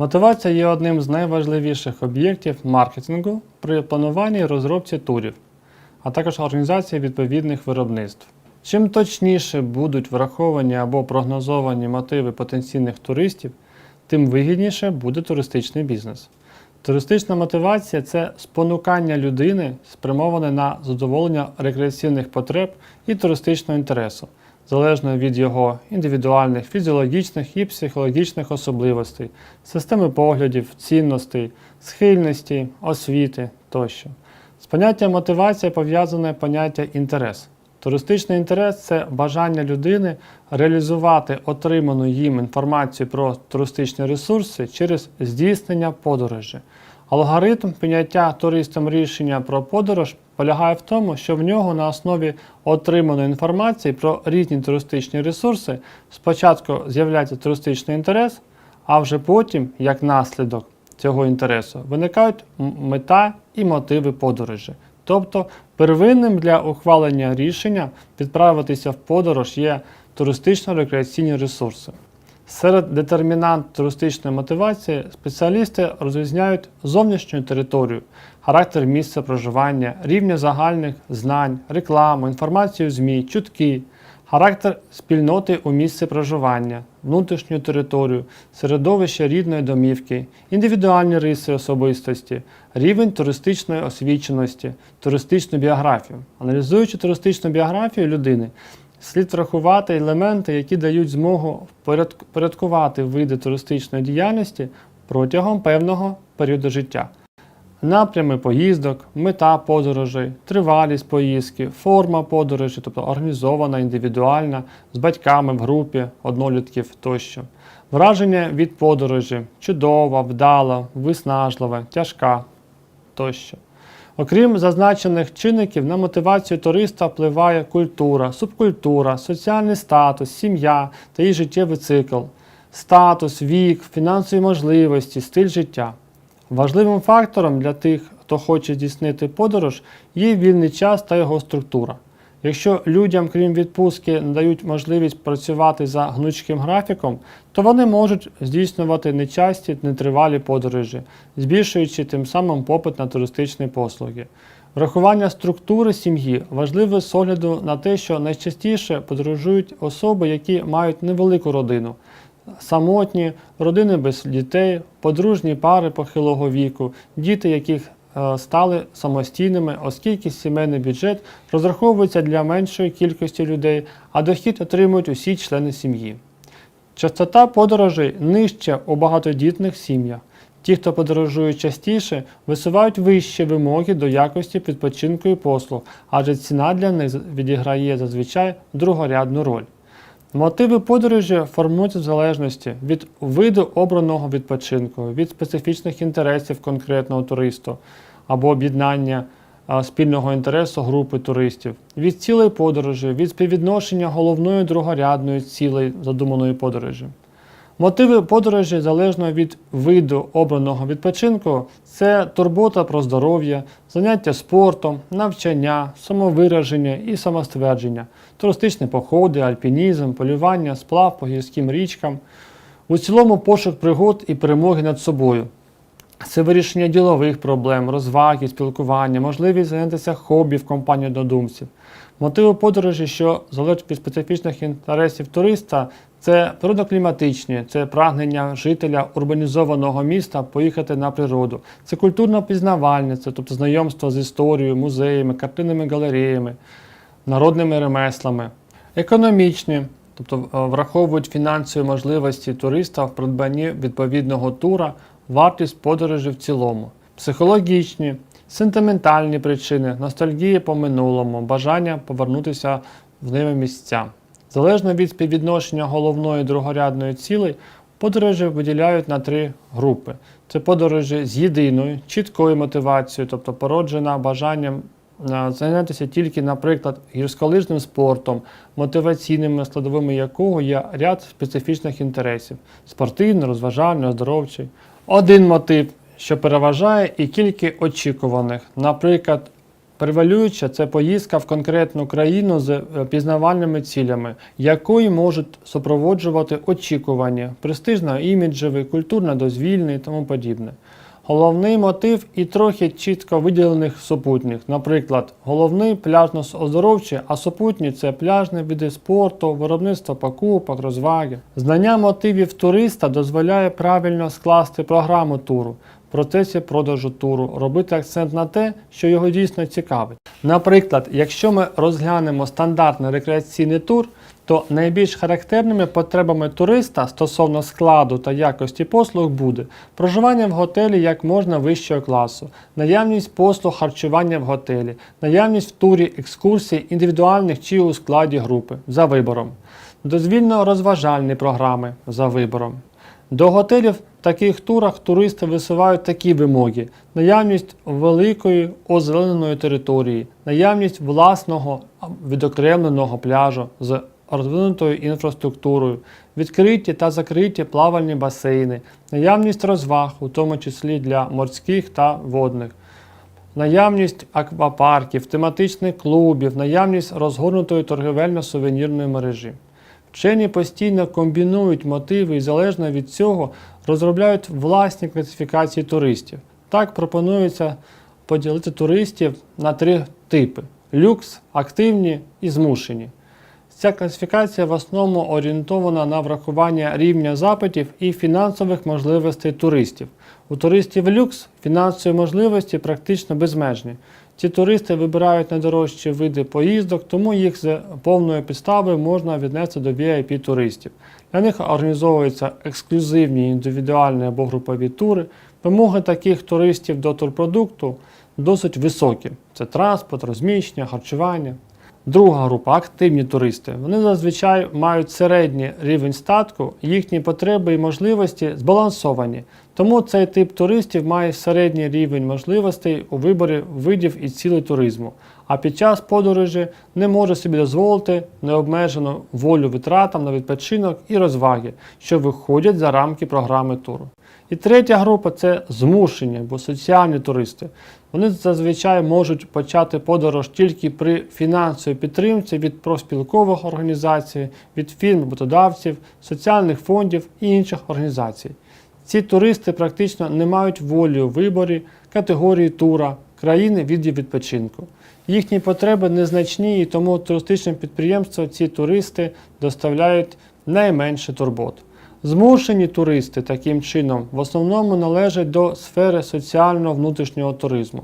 Мотивація є одним з найважливіших об'єктів маркетингу при плануванні і розробці турів, а також організації відповідних виробництв. Чим точніше будуть враховані або прогнозовані мотиви потенційних туристів, тим вигідніше буде туристичний бізнес. Туристична мотивація це спонукання людини, спрямоване на задоволення рекреаційних потреб і туристичного інтересу, залежно від його індивідуальних, фізіологічних і психологічних особливостей, системи поглядів, цінностей, схильності, освіти тощо. З поняттям мотивація пов'язане поняття інтерес. Туристичний інтерес це бажання людини реалізувати отриману їм інформацію про туристичні ресурси через здійснення подорожі. Алгоритм прийняття туристам рішення про подорож полягає в тому, що в нього на основі отриманої інформації про різні туристичні ресурси спочатку з'являється туристичний інтерес, а вже потім, як наслідок цього інтересу, виникають мета і мотиви подорожі. Тобто первинним для ухвалення рішення відправитися в подорож є туристично-рекреаційні ресурси. Серед детермінант туристичної мотивації спеціалісти розрізняють зовнішню територію, характер місця проживання, рівня загальних знань, рекламу, інформацію ЗМІ, чутки, характер спільноти у місці проживання, внутрішню територію, середовище рідної домівки, індивідуальні риси особистості, рівень туристичної освіченості, туристичну біографію. Аналізуючи туристичну біографію людини, слід врахувати елементи, які дають змогу впорядкувати види туристичної діяльності протягом певного періоду життя. Напрями поїздок, мета подорожей, тривалість поїздки, форма подорожі, тобто організована, індивідуальна, з батьками в групі, однолітків тощо. Враження від подорожі чудова, вдала, виснажлива, тяжка тощо. Окрім зазначених чинників, на мотивацію туриста впливає культура, субкультура, соціальний статус, сім'я та її життєвий цикл, статус, вік, фінансові можливості, стиль життя. Важливим фактором для тих, хто хоче здійснити подорож, є вільний час та його структура. Якщо людям, крім відпустки, надають можливість працювати за гнучким графіком, то вони можуть здійснювати нечасті нетривалі подорожі, збільшуючи тим самим попит на туристичні послуги. Врахування структури сім'ї важливе з огляду на те, що найчастіше подорожують особи, які мають невелику родину, самотні, родини без дітей, подружні пари похилого віку, діти, яких стали самостійними, оскільки сімейний бюджет розраховується для меншої кількості людей, а дохід отримують усі члени сім'ї. Частота подорожей нижча у багатодітних сім'ях. Ті, хто подорожує частіше, висувають вищі вимоги до якості відпочинку і послуг, адже ціна для них відіграє зазвичай другорядну роль. Мотиви подорожі формуються в залежності від виду обраного відпочинку, від специфічних інтересів конкретного туристу або об'єднання спільного інтересу групи туристів, від цілей подорожі, від співвідношення головної другорядної цілей задуманої подорожі. Мотиви подорожі залежно від виду обраного відпочинку це турбота про здоров'я, заняття спортом, навчання, самовираження і самоствердження, туристичні походи, альпінізм, полювання, сплав по гірським річкам. У цілому пошук пригод і перемоги над собою. Це вирішення ділових проблем, розваги, спілкування, можливість зайнятися хобі в компанії однодумців. Мотиви подорожі, що залежать від специфічних інтересів туриста, це природокліматичні, це прагнення жителя урбанізованого міста поїхати на природу. Це культурно-пізнавальне, це тобто знайомство з історією, музеями, картинними галереями, народними ремеслами. Економічні, тобто е, враховують фінансові можливості туриста в придбанні відповідного тура, вартість подорожі в цілому. Психологічні, сентиментальні причини, ностальгія по минулому, бажання повернутися в ними місця. Залежно від співвідношення головної другорядної цілей, Подорожі виділяють на три групи: це подорожі з єдиною, чіткою мотивацією, тобто породжена бажанням е, зайнятися тільки, наприклад, гірськолижним спортом, мотиваційними складовими якого є ряд специфічних інтересів: спортивний, розважальний, оздоровчий. Один мотив, що переважає, і кілька очікуваних. Наприклад, Превалююча це поїздка в конкретну країну з е, пізнавальними цілями, якої можуть супроводжувати очікування, престижно-іміджевий, культурно-дозвільний і тому подібне. Головний мотив і трохи чітко виділених супутніх. Наприклад, головний пляжно-оздоровчий, а супутні це пляжні види спорту, виробництво покупок, розваги. Знання мотивів туриста дозволяє правильно скласти програму туру процесі продажу туру, робити акцент на те, що його дійсно цікавить. Наприклад, якщо ми розглянемо стандартний рекреаційний тур, то найбільш характерними потребами туриста стосовно складу та якості послуг буде проживання в готелі як можна вищого класу, наявність послуг харчування в готелі, наявність в турі екскурсій індивідуальних чи у складі групи за вибором, дозвільно-розважальні програми за вибором. До готелів в таких турах туристи висувають такі вимоги: наявність великої озелененої території, наявність власного відокремленого пляжу з розвинутою інфраструктурою, відкриті та закриті плавальні басейни, наявність розваг, у тому числі для морських та водних, наявність аквапарків, тематичних клубів, наявність розгорнутої торгівельно-сувенірної мережі. Вчені постійно комбінують мотиви і залежно від цього розробляють власні класифікації туристів. Так пропонується поділити туристів на три типи: люкс, активні і змушені. Ця класифікація в основному орієнтована на врахування рівня запитів і фінансових можливостей туристів. У туристів люкс фінансові можливості практично безмежні. Ці туристи вибирають найдорожчі види поїздок, тому їх з повною підставою можна віднести до VIP туристів. Для них організовуються ексклюзивні індивідуальні або групові тури. Вимоги таких туристів до турпродукту досить високі: це транспорт, розміщення, харчування. Друга група активні туристи. Вони зазвичай мають середній рівень статку, їхні потреби і можливості збалансовані. Тому цей тип туристів має середній рівень можливостей у виборі видів і цілей туризму, а під час подорожі не може собі дозволити необмежену волю витратам на відпочинок і розваги, що виходять за рамки програми туру. І третя група це змушені або соціальні туристи. Вони зазвичай можуть почати подорож тільки при фінансовій підтримці від профспілкових організацій, від фірм, роботодавців, соціальних фондів і інших організацій. Ці туристи практично не мають волі у виборі категорії тура, країни відділів відпочинку. Їхні потреби незначні, і тому туристичним підприємствам ці туристи доставляють найменше турбот. Змушені туристи таким чином в основному належать до сфери соціального внутрішнього туризму.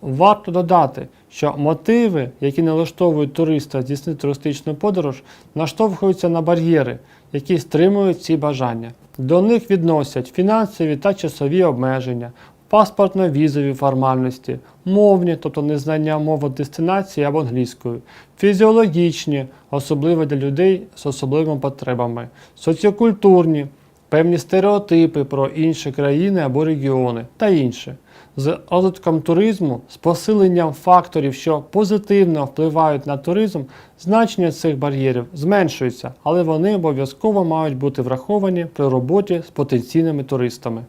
Варто додати, що мотиви, які налаштовують туриста здійснити туристичну подорож, наштовхуються на бар'єри, які стримують ці бажання. До них відносять фінансові та часові обмеження, паспортно-візові формальності, мовні, тобто незнання мови дестинації або англійської, фізіологічні, особливо для людей з особливими потребами, соціокультурні, певні стереотипи про інші країни або регіони та інше. З розвитком туризму, з посиленням факторів, що позитивно впливають на туризм, значення цих бар'єрів зменшується, але вони обов'язково мають бути враховані при роботі з потенційними туристами.